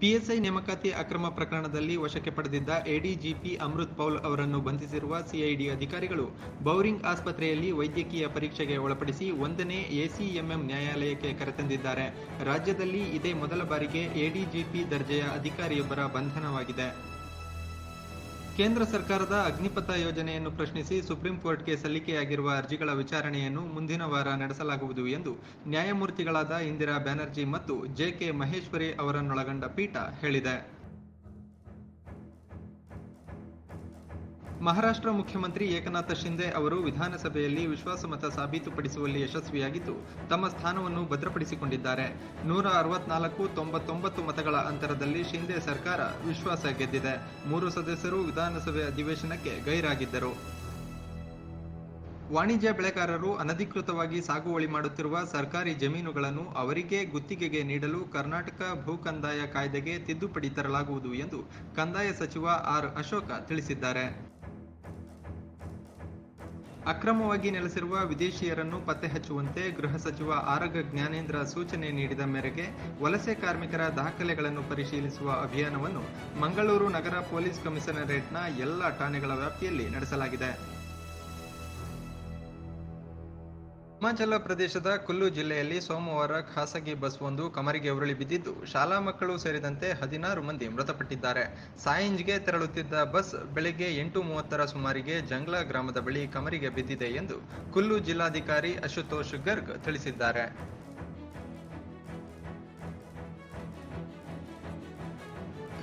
PSI ನೇಮಕಾತಿ ಅಕ್ರಮ ಪ್ರಕರಣದಲ್ಲಿ ವಶಕ್ಕೆ ಪಡೆದಿದ್ದ ಎಡಿಜಿಪಿ ಅಮೃತ್ ಪೌಲ್ ಅವರನ್ನು ಬಂಧಿಸಿರುವ ಸಿಐಡಿ ಅಧಿಕಾರಿಗಳು ಬೌರಿಂಗ್ ಆಸ್ಪತ್ರೆಯಲ್ಲಿ ವೈದ್ಯಕೀಯ ಪರೀಕ್ಷೆಗೆ ಒಳಪಡಿಸಿ ಒಂದನೇ ಎಸಿಎಂಎಂ ನ್ಯಾಯಾಲಯಕ್ಕೆ ಕರೆತಂದಿದ್ದಾರೆ. ರಾಜ್ಯದಲ್ಲಿ ಇದೇ ಮೊದಲ ಬಾರಿಗೆ ಎಡಿಜಿಪಿ ದರ್ಜೆಯ ಅಧಿಕಾರಿಯೊಬ್ಬರ ಬಂಧನವಾಗಿದೆ. ಕೇಂದ್ರ ಸರ್ಕಾರದ ಅಗ್ನಿಪಥ ಯೋಜನೆಯನ್ನು ಪ್ರಶ್ನಿಸಿ ಸುಪ್ರೀಂ ಕೋರ್ಟ್ಗೆ ಸಲ್ಲಿಕೆಯಾಗಿರುವ ಅರ್ಜಿಗಳ ವಿಚಾರಣೆಯನ್ನು ಮುಂದಿನ ವಾರ ನಡೆಸಲಾಗುವುದು ಎಂದು ನ್ಯಾಯಮೂರ್ತಿಗಳಾದ ಇಂದಿರಾ ಬ್ಯಾನರ್ಜಿ ಮತ್ತು ಜೆಕೆ ಮಹೇಶ್ವರಿ ಅವರನ್ನೊಳಗೊಂಡ ಪೀಠ ಹೇಳಿದೆ. ಮಹಾರಾಷ್ಟ್ರ ಮುಖ್ಯಮಂತ್ರಿ ಏಕನಾಥ ಶಿಂದೆ ಅವರು ವಿಧಾನಸಭೆಯಲ್ಲಿ ವಿಶ್ವಾಸಮತ ಸಾಬೀತುಪಡಿಸುವಲ್ಲಿ ಯಶಸ್ವಿಯಾಗಿದ್ದು, ತಮ್ಮ ಸ್ಥಾನವನ್ನು ಭದ್ರಪಡಿಸಿಕೊಂಡಿದ್ದಾರೆ. ನೂರ ಅರವತ್ನಾಲ್ಕು, ತೊಂಬತ್ತೊಂಬತ್ತು ಮತಗಳ ಅಂತರದಲ್ಲಿ ಶಿಂದೆ ಸರ್ಕಾರ ವಿಶ್ವಾಸ ಗೆದ್ದಿದೆ. ಮೂರು ಸದಸ್ಯರು ವಿಧಾನಸಭೆ ಅಧಿವೇಶನಕ್ಕೆ ಗೈರಾಗಿದ್ದರು. ವಾಣಿಜ್ಯ ಬೆಳೆಗಾರರು ಅನಧಿಕೃತವಾಗಿ ಸಾಗುವಳಿ ಮಾಡುತ್ತಿರುವ ಸರ್ಕಾರಿ ಜಮೀನುಗಳನ್ನು ಅವರಿಗೆ ಗುತ್ತಿಗೆಗೆ ನೀಡಲು ಕರ್ನಾಟಕ ಭೂ ಕಂದಾಯ ಕಾಯ್ದೆಗೆ ತಿದ್ದುಪಡಿ ತರಲಾಗುವುದು ಎಂದು ಕಂದಾಯ ಸಚಿವ ಆರ್ ಅಶೋಕ ತಿಳಿಸಿದ್ದಾರೆ. ಅಕ್ರಮವಾಗಿ ನೆಲೆಸಿರುವ ವಿದೇಶಿಯರನ್ನು ಪತ್ತೆ ಹಚ್ಚುವಂತೆ ಗೃಹ ಸಚಿವ ಆರಗ ಜ್ಞಾನೇಂದ್ರ ಸೂಚನೆ ನೀಡಿದ ಮೇರೆಗೆ ವಲಸೆ ಕಾರ್ಮಿಕರ ದಾಖಲೆಗಳನ್ನು ಪರಿಶೀಲಿಸುವ ಅಭಿಯಾನವನ್ನು ಮಂಗಳೂರು ನಗರ ಪೊಲೀಸ್ ಕಮಿಷನರೇಟ್ನ ಎಲ್ಲ ಠಾಣೆಗಳ ವ್ಯಾಪ್ತಿಯಲ್ಲಿ ನಡೆಸಲಾಗಿದೆ. ಹಿಮಾಚಲ ಪ್ರದೇಶದ ಕುಲ್ಲು ಜಿಲ್ಲೆಯಲ್ಲಿ ಸೋಮವಾರ ಖಾಸಗಿ ಬಸ್ ಒಂದು ಕಮರಿಗೆ ಉರುಳಿ ಬಿದ್ದಿದ್ದು, ಶಾಲಾ ಮಕ್ಕಳು ಸೇರಿದಂತೆ ಹದಿನಾರು ಮಂದಿ ಮೃತಪಟ್ಟಿದ್ದಾರೆ. ಸಾಯಿಂಜ್ಗೆ ತೆರಳುತ್ತಿದ್ದ ಬಸ್ ಬೆಳಗ್ಗೆ ಎಂಟು ಮೂವತ್ತರ ಸುಮಾರಿಗೆ ಜಂಗ್ಲಾ ಗ್ರಾಮದ ಬಳಿ ಕಮರಿಗೆ ಬಿದ್ದಿದೆ ಎಂದು ಕುಲ್ಲು ಜಿಲ್ಲಾಧಿಕಾರಿ ಅಶುತೋಷ್ ಗರ್ಗ್ ತಿಳಿಸಿದ್ದಾರೆ.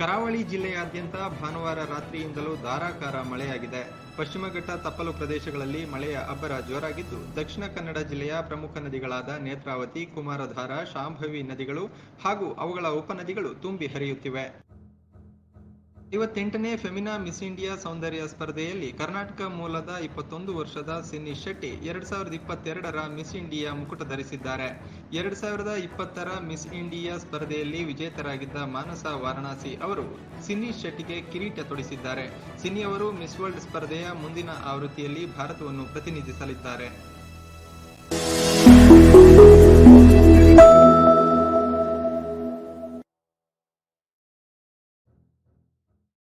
ಕರಾವಳಿ ಜಿಲ್ಲೆಯಾದ್ಯಂತ ಭಾನುವಾರ ರಾತ್ರಿಯಿಂದಲೂ ಧಾರಾಕಾರ ಮಳೆಯಾಗಿದೆ. ಪಶ್ಚಿಮ ಘಟ್ಟ ತಪ್ಪಲು ಪ್ರದೇಶಗಳಲ್ಲಿ ಮಳೆಯ ಅಬ್ಬರ ಜೋರಾಗಿದ್ದು, ದಕ್ಷಿಣ ಕನ್ನಡ ಜಿಲ್ಲೆಯ ಪ್ರಮುಖ ನದಿಗಳಾದ ನೇತ್ರಾವತಿ, ಕುಮಾರಧಾರ, ಶಾಂಭವಿ ನದಿಗಳು ಹಾಗೂ ಅವುಗಳ ಉಪನದಿಗಳು ತುಂಬಿ ಹರಿಯುತ್ತಿವೆ. ಇವತ್ತೆಂಟನೇ ಫೆಮಿನಾ ಮಿಸ್ ಇಂಡಿಯಾ ಸೌಂದರ್ಯ ಸ್ಪರ್ಧೆಯಲ್ಲಿ ಕರ್ನಾಟಕ ಮೂಲದ ಇಪ್ಪತ್ತೊಂದು ವರ್ಷದ ಸಿನ್ನಿ ಶೆಟ್ಟಿ ಎರಡ್ ಸಾವಿರದ ಇಪ್ಪತ್ತೆರಡರ ಮಿಸ್ ಇಂಡಿಯಾ ಮುಕುಟ ಧರಿಸಿದ್ದಾರೆ. ಎರಡ್ ಸಾವಿರದ ಇಪ್ಪತ್ತರ ಮಿಸ್ ಇಂಡಿಯಾ ಸ್ಪರ್ಧೆಯಲ್ಲಿ ವಿಜೇತರಾಗಿದ್ದ ಮಾನಸ ವಾರಣಾಸಿ ಅವರು ಸಿನಿ ಶೆಟ್ಟಿಗೆ ಕಿರೀಟ ತೊಡಿಸಿದ್ದಾರೆ. ಸಿನಿ ಅವರು ಮಿಸ್ ವರ್ಲ್ಡ್ ಸ್ಪರ್ಧೆಯ ಮುಂದಿನ ಆವೃತ್ತಿಯಲ್ಲಿ ಭಾರತವನ್ನು ಪ್ರತಿನಿಧಿಸಲಿದ್ದಾರೆ.